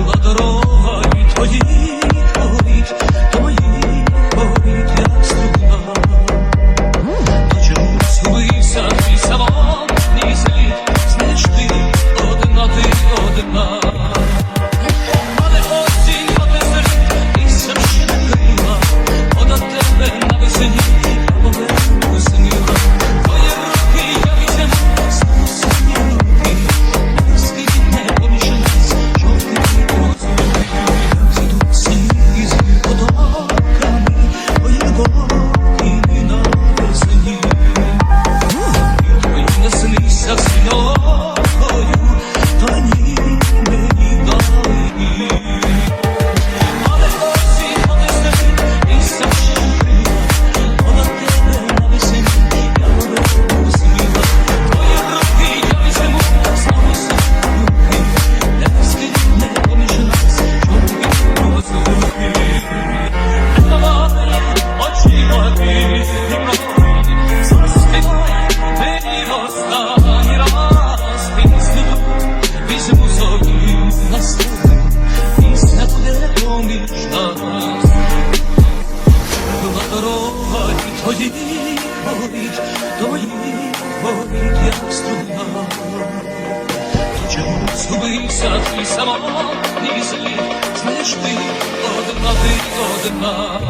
الغدر Просимо зорі наступи, пісня буде поміж нас. Була дорога і твої болить, твої болить, як струна. То чому згубився твій самотний слід, знаєш ти, одна ти, одна.